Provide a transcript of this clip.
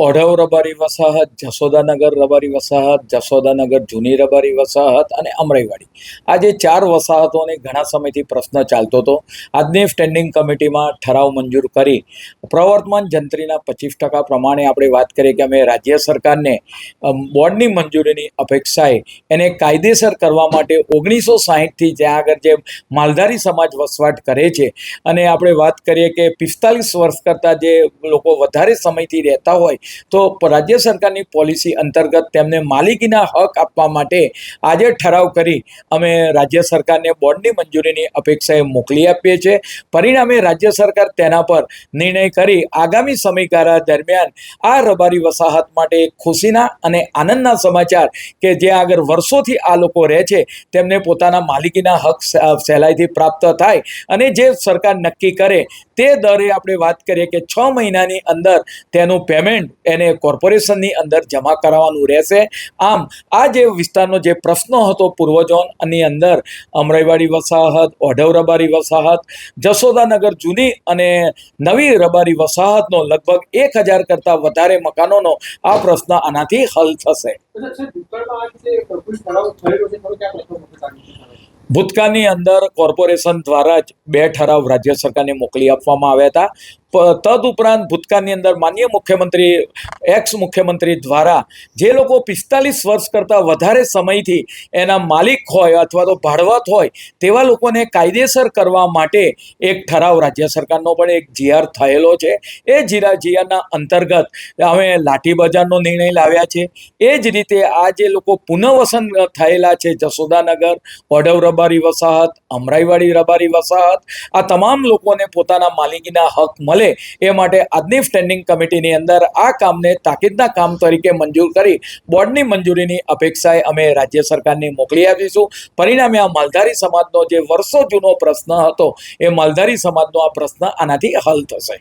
ઓઢવ રબારી વસાહત જસોદાનગર રબારી વસાહત જસોદાનગર જૂની રબારી વસાહત અને અમરાઈવાડી આ જે ચાર વસાહતોને ઘણા સમયથી પ્રશ્ન ચાલતો હતો. આજની સ્ટેન્ડિંગ કમિટીમાં ઠરાવ મંજૂર કરી. પ્રવર્તમાન જંત્રીના પચીસ ટકા પ્રમાણે આપણે વાત કરીએ કે અમે રાજ્ય સરકારને બોર્ડની મંજૂરીની અપેક્ષાએ એને કાયદેસર કરવા માટે ઓગણીસો સાહીઠથી જ્યાં આગળ જે માલધારી સમાજ વસવાટ કરે છે અને આપણે વાત કરીએ કે પિસ્તાલીસ વર્ષ કરતાં જે લોકો વધારે સમયથી રહેતા હોય તો રાજ્ય સરકારની પોલિસી અંતર્ગત તેમને માલિકીના હક આપવા માટે આજે ઠરાવ કરી અમે રાજ્ય સરકારને બોર્ડની મંજૂરીની અપેક્ષાએ મોકલી આપીએ છીએ. પરિણામે રાજ્ય સરકાર તેના પર નિર્ણય કરી આગામી સમયગાળા દરમિયાન આ રબારી વસાહત માટે ખુશીના અને આનંદના સમાચાર કે જે આગળ વર્ષોથી આ લોકો રહે છે તેમને પોતાના માલિકીના હક સહેલાઈથી પ્રાપ્ત થાય અને જે સરકાર નક્કી કરે તે દરે આપણે વાત કરીએ કે છ મહિનાની અંદર તેનું પેમેન્ટ એને કોર્પોરેશનની અંદર જમા કરાવવાનું રહેશે આમ, આ જે વિસ્તારનો જે પ્રશ્ન હતો પૂર્વ ઝોનની અંદર, અમરાઈવાડી વસાહત, ઓઢવ રબારી વસાહત જશોદાનગર જૂની અને નવી રબારી વસાહતનો લગભગ એક હજાર કરતાં વધારે મકાનોનો આ પ્રશ્ન આનાથી હલ થશે? ભૂતકાળની અંદર કોર્પોરેશન દ્વારા જ બે ઠરાવ રાજ્ય સરકારને મોકલી આપવામાં આવ્યા હતા પ- તદુપરાંત ભૂતકાળની અંદર માન્ય મુખ્યમંત્રી એક્સ મુખ્યમંત્રી દ્વારા જે લોકો પિસ્તાલીસ વર્ષ કરતાં વધારે સમયથી એના માલિક હોય અથવા તો ભાડવત હોય, તેવા લોકોને કાયદેસર કરવા માટે એક ઠરાવ રાજ્ય સરકારનો પણ એક જીઆર થયેલો છે. એ જીરા, જીઆરના અંતર્ગત અમે લાઠી બજારનો નિર્ણય લાવ્યા છે. એ જ રીતે આ જે લોકો પુનઃવસન થયેલા છે જસોદાનગર ઓઢવ રબારી વસાહત, અમરાઈવાડી રબારી વસાહત, આ તમામ લોકોને પોતાના માલિકીના હક મળે એ માટે આજની સ્ટેન્ડિંગ કમિટીની અંદર આ કામને તાકીદના કામ તરીકે મંજૂર કરી બોર્ડની મંજૂરીની અપેક્ષાએ અમે રાજ્ય સરકારને મોકલી આપીશું. પરિણામે આ માલધારી સમાજનો જે વર્ષો જૂનો પ્રશ્ન હતો, એ માલધારી સમાજનો આ પ્રશ્ન આનાથી હલ થશે.